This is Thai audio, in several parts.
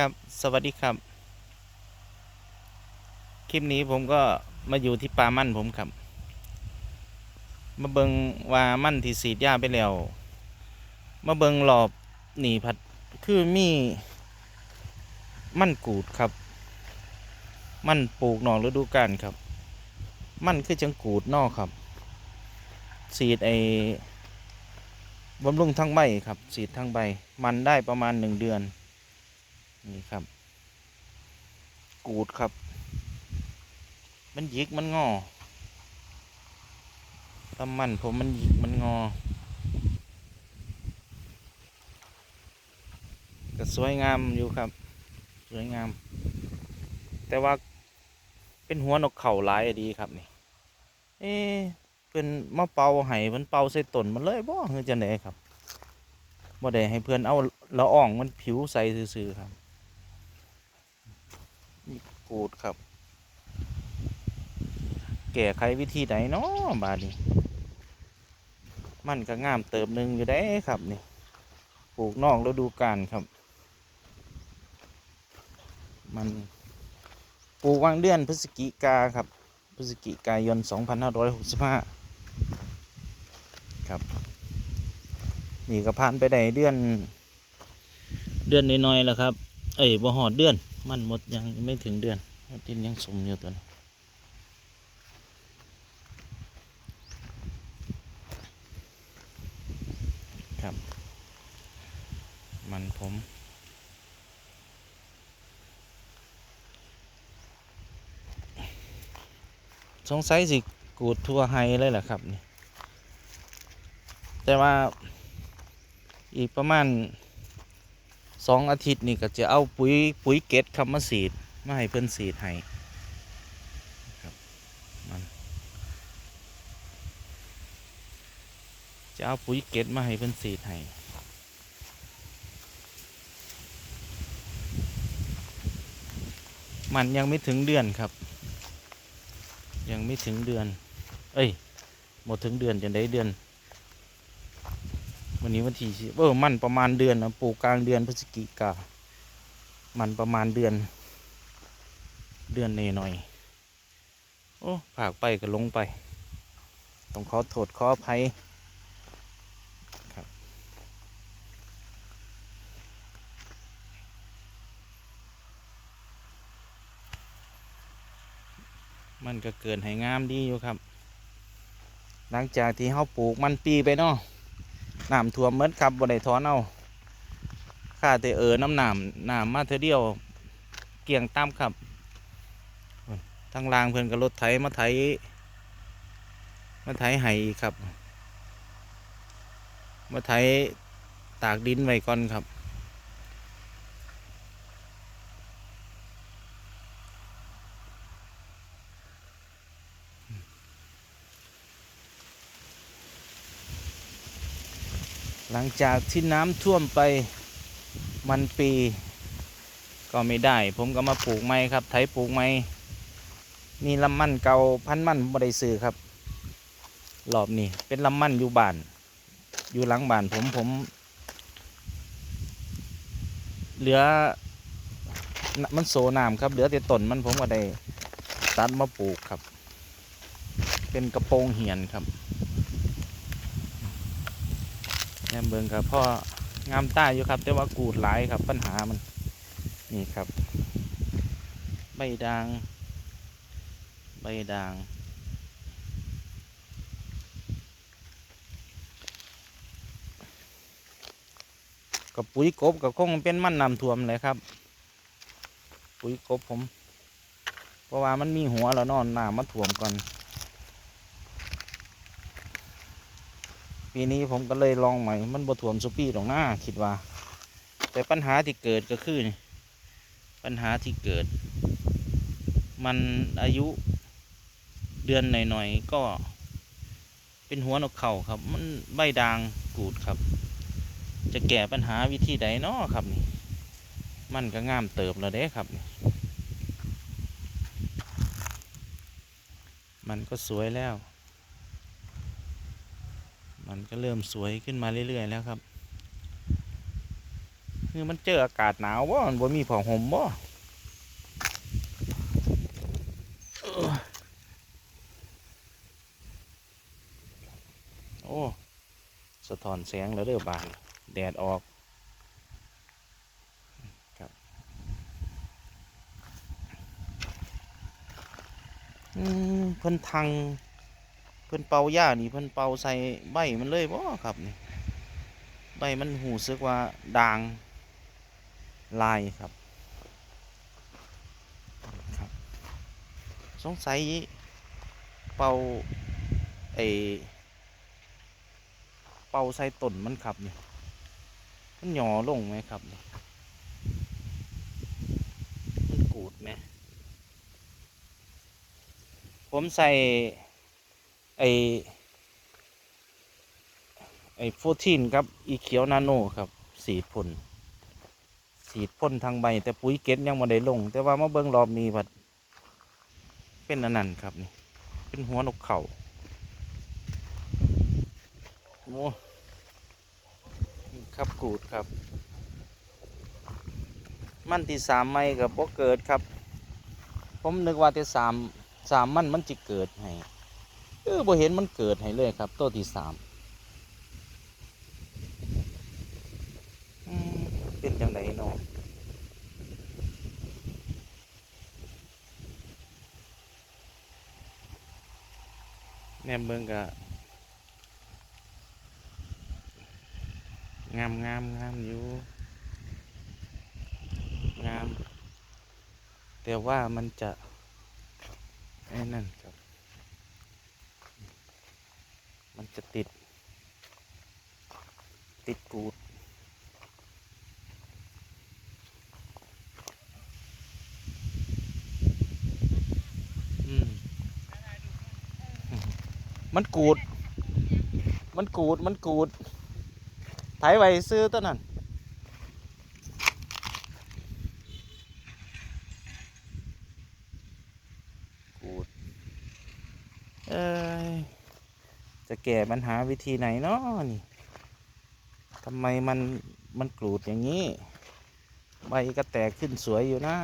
ครับ สวัสดีครับ คลิปนี้ผมก็มาอยู่ที่ป่ามั่นผมครับ มาเบิงว่ามั่นที่สีดยาไปแล้ว มาเบิงรอบหนีพัด คือมีมั่นกูดครับ มั่นปลูกหนองฤดูกาลครับ มั่นคือจังกูดนอกครับ สีดไอบำรุงทั้งใบครับ สีดทั้งใบ มันได้ประมาณหนึ่งเดือน นี่ครับ กูดครับ มันหยิกมันงอตำมันผมมันหยิกมันงอ ก็สวยงามอยู่ครับ สวยงาม แต่ว่าเป็นหัวนกเข่าหลายดีครับนี่ เอ๊เป็นมาเป่าไห้มันเป่าใส่ต้นมันเลยบ่คือจังไดครับบ่ได้ให้เพื่อนเอาละอ่องมันผิวใสซื่อๆครับ กูดครับ แก้ไขวิธีไหนเนาะบาดนี้ มันก็งามเติบหนึ่งอยู่ได้ครับนี่ปลูกนอกฤดูกาลครับ มันปลูกวางเดือนพฤศจิกาครับ พฤศจิกายน 2565 ครับ นี่ก็ผ่านไปได้เดือน เดือนน้อยๆแล้วครับ เอ้ยบ่หอดเดือน มันหมดยังไม่ถึงเดือนดินยังสมอยู่ตัวนี้ครับ มันผมสงสัยสิกูดทั่วไฮเลยแหละครับนี่แต่ว่าอีกประมาณ สองอาทิตย์นี่ก็จะเอาปุ๋ยปุ๋ยเกตคำมาสีดมาให้เพื่อนสีดให้ครับมันจะเอาปุ๋ยเกตมาให้เพื่อนสีดให้มันยังไม่ถึงเดือนครับ ยังไม่ถึงเดือน เอ้ยหมดถึงเดือนจะได้เดือน วันนี้วันที่สิเออมันประมาณเดือนนะปลูกกลางเดือนพฤศจิกา มันประมาณเดือน เดือนเนหน่อย โอ้ผากไปก็ลงไป ต้องขอโทษขออภัยครับมันก็เกินให้งามดีอยู่ครับ หลังจากที่เขาปลูกมันปีไปเนาะ น้ำท่วมเมดครับบ่ได้ถอนเอาข้าแต่เออน้ำหนามหนามมาเธอเดียว เกี่ยงตามครับทางลางเพื่อนกับรถไถมาไถมาไถไห้ครับ มาไถตากดินไว้ก่อนครับ หลังจากที่น้ำท่วมไปมันปี ก็ไม่ได้ ผมก็มาปลูกไม้ครับ ไถปลูกไม้นี่ลำมันเก่าพันมันบ่ได้ซื้อครับรอบนี้เป็นลำมันอยู่บ้าน อยู่หลังบ้านผมผม เหลือมันโซน้ำครับ เหลือแต่ต้นมันผมก็ได้ตัดมาปลูกครับ เป็นกระโปรงเหียนครับ แยมเบิงครับพ่องามใตาอยู่ครับ แต่ว่ากูดหลายครับปัญหามัน นี่ครับ ใบด่าง ใบด่าง กับปุ๋ยกบกับคงเป็นมันนำท่วมเลยครับ ปุ๋ยกบผม เพราะว่ามันมีหัวแล้วนอนหน้ำมาท่วมก่อน ปีนี้ผมก็เลยลองใหม่ มันบ่ถ่วมสุปีตรงหน้าคิดว่า แต่ปัญหาที่เกิดก็คือนี่ปัญหาที่เกิด มันอายุเดือนหน่อยๆก็เป็นหัวนกเข่าครับ มันใบด่างกูดครับ จะแก้ปัญหาวิธีใดเนาะครับนี่ มันก็งามเติบแล้วเด้ครับนี่มันก็สวยแล้ว มันก็เริ่มสวยขึ้นมาเรื่อยๆแล้วครับคือมันเจออากาศหนาวบ่มันบ่มีผ้าห่มบ่โอ้ สะท้อนแสงแล้วเด้อบานแดดออกครับอืมเพิ่นทัง พิ่นเป่าหญ้านี่เพิ่นเป่าใส่ใบมันเลยบ่ครับนี่ใบมันหูซึกว่าด่างลายครับครับ สงสัยเป่าไอเป่าใส่ต้นมันครับนี่มันหย่อลงไหมครับนี่มันกูดไหมผมใส่ ไอไอโฟทีนครับอีเขียวนาโนครับสีดพ่นสีดพ่นทางใบ แต่ปุ๋ยเก็ดยังมาได้ลง แต่ว่ามาเบิ่งรอบนี้ผัดเป็นอันนั้นครับนี่เป็นหัวนกเขาโอ้ครับกูดครับ มันที่สามไม่กับบ่เกิดครับ ผมนึกว่าที่สามสามมันมันจะเกิดให้ เออบ่เห็นมันเกิดให้เลยครับ ตัวที่สามเป็นจังไดเนาะแนมเบิ่งกะงามงามงามอยู่ งาม แต่ว่ามันจะไอ้นั่นครับ มันจะติด ติดกูดอืมมันกูด มันกูด มันกูดไถไว้ซื้อตัวนั้นกูด เอ้ย จะแก้ปัญหาวิธีไหนเนาะนี่ทำไมมันมันกรูดอย่างนี้ ใบก็แตกขึ้นสวยอยู่นะ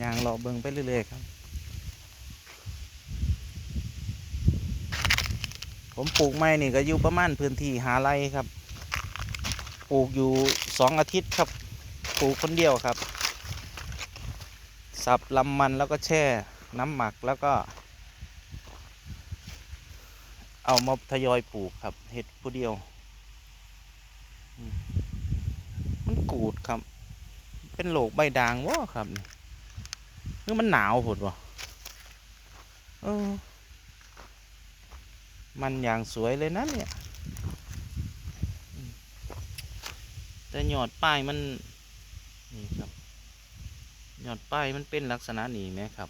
ยางรอเบิงไปเรื่อยๆครับ ผมปลูกไม้นี่ก็อยู่ประมาณพื้นที่หาไรครับ ลูกอยู่สองอาทิตย์ครับปลูกคนเดียวครับ สับลำมันแล้วก็แช่น้ำหมักแล้วก็ เอามาทยอยปลูกครับเห็ดผู้เดียว มันกูดครับ เป็นโรคใบด่างวะครับนี่หรือมันหนาวผดวะเออมันอย่างสวยเลยนะเนี่ย แต่ยอดป้ายมันนี่ครับยอดป้ายมันเป็นลักษณะนี้ไหมครับ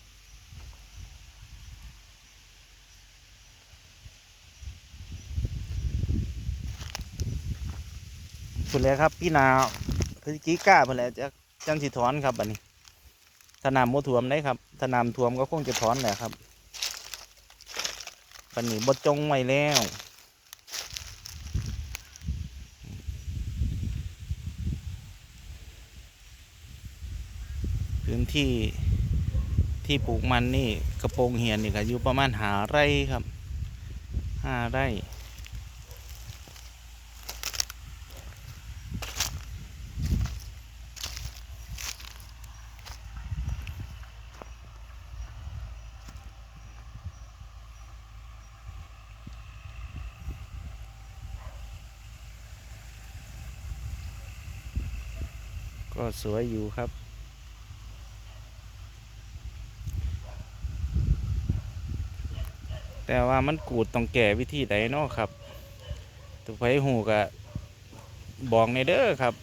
พุ่นแล้วครับพี่นาพฤศจิก้าพุ่นแล้วจะจังสิถอนครับบัดนี้ถ้าน้ำโมท่วมได้ครับถ้าน้ำท่วมก็คงจะถอนแหละครับบัดนี้บดจงไว้แล้ว พื้นที่ที่ปลูกมันนี่กระโปรงเหียนนี่ก็อยู่ประมาณหาไร่ครับห้าไร่ก็สวยอยู่ครับ แต่ว่ามันกูดต้องแก่วิธีใดเนาะครับตุกไผหูกะบอกในเด้อครับ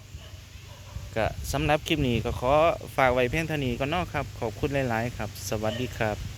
กะสำหรับคลิปนี้ก็ขอฝากไว้เพียงเท่านี้ก็นอกครับ ขอบคุณหลาย ๆ ครับ สวัสดีครับ